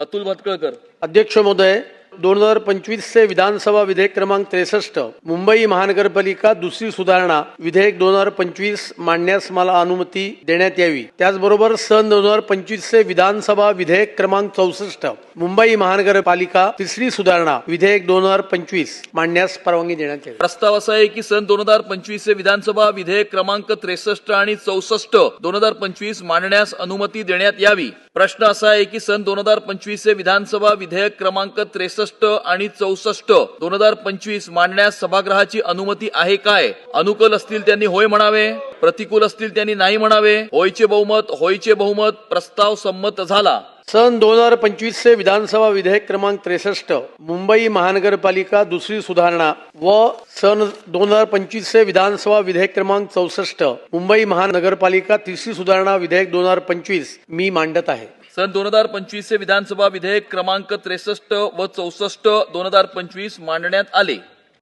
अतुल भटकळकर अध्यक्ष महोदय दोन हजार पंचवीसचे विधानसभा विधेयक क्रमांक त्रेसष्ट मुंबई महानगरपालिका दुसरी सुधारणा विधेयक दोन हजार पंचवीस मांडण्यास मला अनुमती देण्यात यावी. त्याचबरोबर सन दोन हजार पंचवीसचे विधानसभा विधेयक क्रमांक चौसष्ट मुंबई महानगरपालिका तिसरी सुधारणा विधेयक दोन हजार पंचवीस मांडण्यास परवानगी देण्यात यावी. प्रस्ताव असा आहे की सन दोन हजार पंचवीस चे विधानसभा विधेयक क्रमांक त्रेसष्ट आणि चौसष्ट दोन हजार पंचवीस मांडण्यास अनुमती देण्यात यावी. प्रश्न असा आहे की सन दोन हजार पंचवीस चे विधानसभा विधेयक क्रमांक त्रेसष्ट आणि चौसष्ट दोन हजार पंचवीस मांडण्यास सभागृहाची अनुमती आहे काय? अनुकूल असतील त्यांनी होय म्हणावे? प्रतिकूल असतील त्यांनी नाही म्हणावे? होयचे बहुमत होयचे बहुमत प्रस्ताव संमत झाला. सन दोन हजार पंचवीसचे विधानसभा विधेयक क्रमांक त्रेसष्ट मुंबई महानगरपालिका दुसरी सुधारणा व सन दोन हजार पंचवीसचे विधानसभा विधेयक क्रमांक चौसष्ट मुंबई महानगरपालिका तिसरी सुधारणा विधेयक दोन हजार पंचवीस मी मांडत आहे. सन दोन हजार पंचवीसचे विधानसभा विधेयक क्रमांक त्रेसष्ट व चौसष्ट दोन हजार पंचवीस मांडण्यात आले.